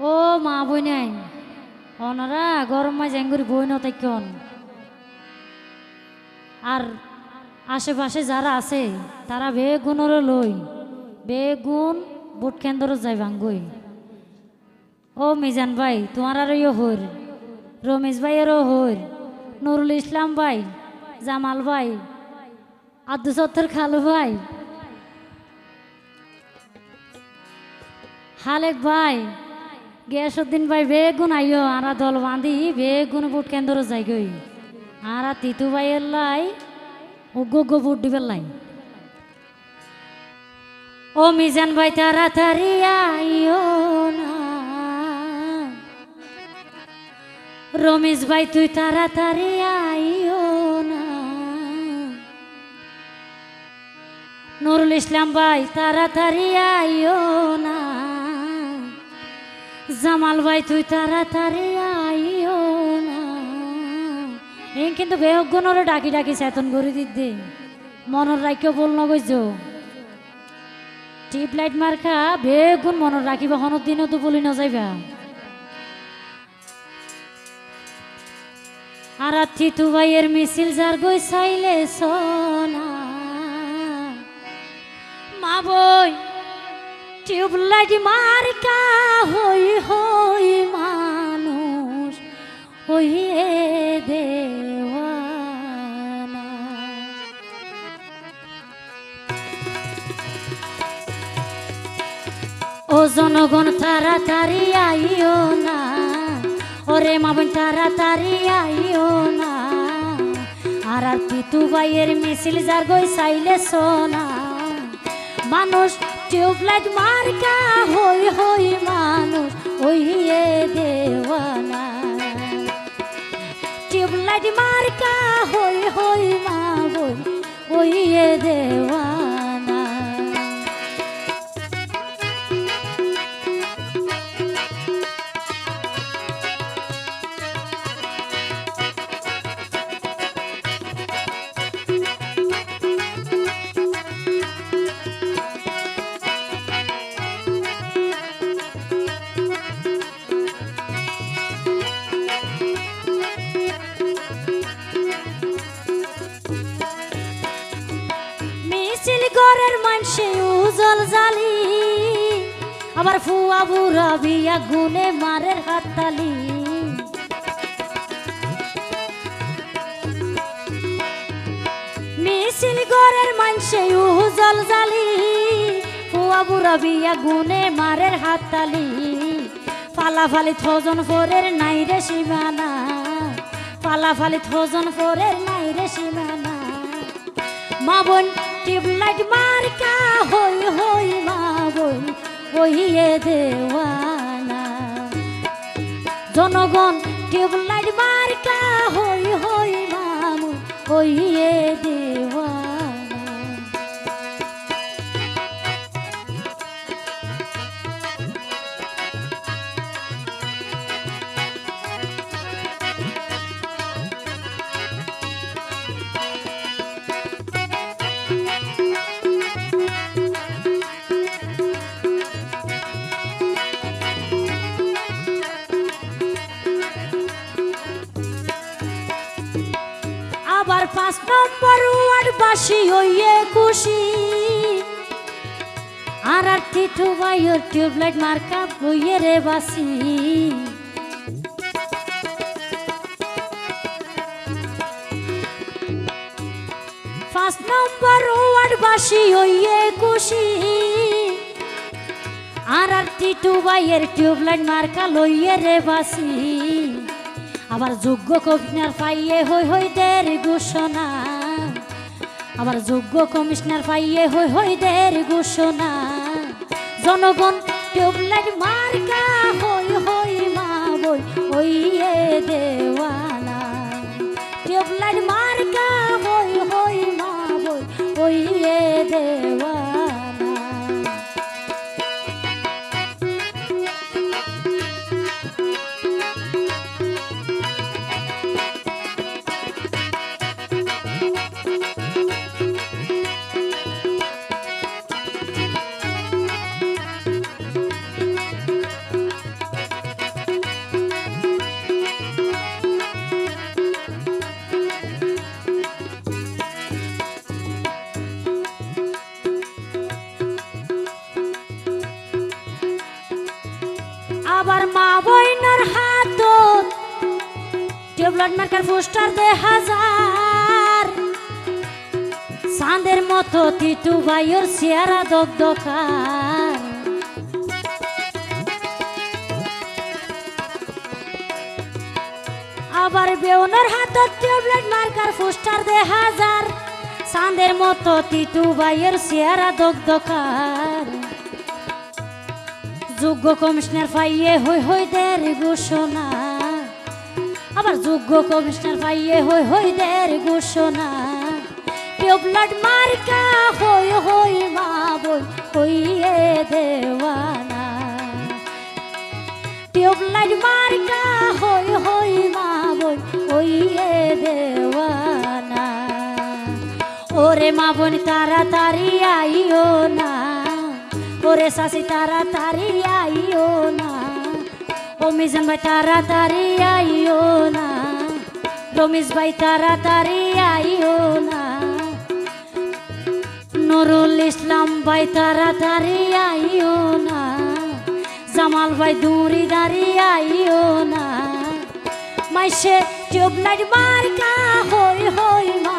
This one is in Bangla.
ও মা বই নাই ওনারা গরম মাই জেঙ্গুরি বই নতাইকন আর আশেপাশে যারা আছে, তারা বেগুনরও লই, বেগুন বুট কেন্দ্র যাই ভাঙ্গই। ও মিজান ভাই, তোমার আর ইয়ে হর রমেশ ভাইয়েরও হর নুরুল ইসলাম ভাই, জামাল ভাই, আব্দুল সত্তর খালু ভাই, হালেক ভাই গিয়াসুদ্দিন ভাই বেগুন আইও আরা দল বাঁধি বেগুন বুট কেন্দ্র যাই গই আরা তিতু ভাইয়ের লাই, উগ্গ বুট দিবের লাই। ও মিজান ভাই তাড়াতাড়ি আইও না। রমেশ ভাই তুই তাড়াতাড়ি আইও না। নুরুল ইসলাম ভাই তাড়াতাড়ি আইও না। জামাল ভাই, তুই তাড়াতাড়ি আইও না। কিন্তু বেহগুণরে ডাকি ডাকি চেতন করে দিতে। মনের রাখিও বল নগৈজ টিপ লাইট মার্কা বেগুন মনত রাখিবা হনত দিনও তো বলি নযাইবা আর থিতু ভাইয়ের মিছিল যার গই চাইলে সোনা মা বই টিউব লাইট মার্কা হই হই মানুষ হইয়ে দেওয়ানা। ও জনগণ, তাড়াতাড়ি আইও না। ওরে মাবন তাড়াতাড়ি আইও না। আর আর তিতু বাইয়ের মিছিল যার গই চাইলে সোনা। মানুষ টিউবলাইট মার্কা হই হই মানুষ গড়ের মানসে উজল জালি। আবার ফুয়া বুড়া বিয়া গুনে মারের হাততালি। মিছিল গড়ের মানসে উজল জালি। ফুয়া বুড়া বিয়া গুনে মারের হাততালি। ফালাফালি থজন ফোরের নাই রে সীমানা। ফালাফালি থজন ফোরের নাই রে সীমানা। মা বোন টিউবলাইট মার্কা হই হই মা বই ওইয়ে দেওয়ানা জনগণ টিউবলাইট মার্কা হই হই মা হইয়ে ওইয়ে পাঁচ নম্বর ওয়ার্ড বাসি হইয়ে খুশি। আর আর টিটু ভাইয়ের টিউবলাইট মার্কা বইয়ে রে বাসি। পাঁচ নম্বর ওয়ার্ড বাসি হইয়ে খুশি। আর আর টিটু ভাইয়ের টিউবলাইট মার্কা লইয়ে রে বাসি। আবার যোগ্য কমিশনার পাইয়ে হই হই দের ঘোষণা। আবার যোগ্য কমিশনার পাইয়ে হই হই দের ঘোষণা। জনগণ টিউবলাইট মার্কা আবার মা বইনার হাত টিউবলাইট মার্কার পোস্টার দে হাজার। চাঁদের মতো তিতু বাইয়ের চেহারা দগদকার আবার বেউনের হাতত টিউবলাইট মার্কার পোস্টার দে হাজার। চাঁদের মতো তিতু বাইয়ের চেহারা দগদকার যোগ্য কমিশনার পাইয়ে হই হই দের ঘোষণা। আবার যোগ্য কমিশনার পাইয়ে হই হই দের ঘোষণা। টিউবলাইট মার্কা হই হই মা বই হইয়ে দেওয়ানা। টিউবলাইট মার্কা হই হই মা বই হইয়ে দেওয়ানা। ওরে মা বোন, তাড়াতাড়ি আইও না। ওরে শাশি তাড়াতাড়ি আইও না। ও মিজান ভাই তাড়াতাড়ি আইও না। রমেশ ভাই তাড়াতাড়ি আইও না। নুরুল ইসলাম ভাই তাড়াতাড়ি আইও না। জামাল ভাই দূরি দাঁড়িয়ে আইও না। মাইসে টিউবলাইট মার্কা হই হই মানুষ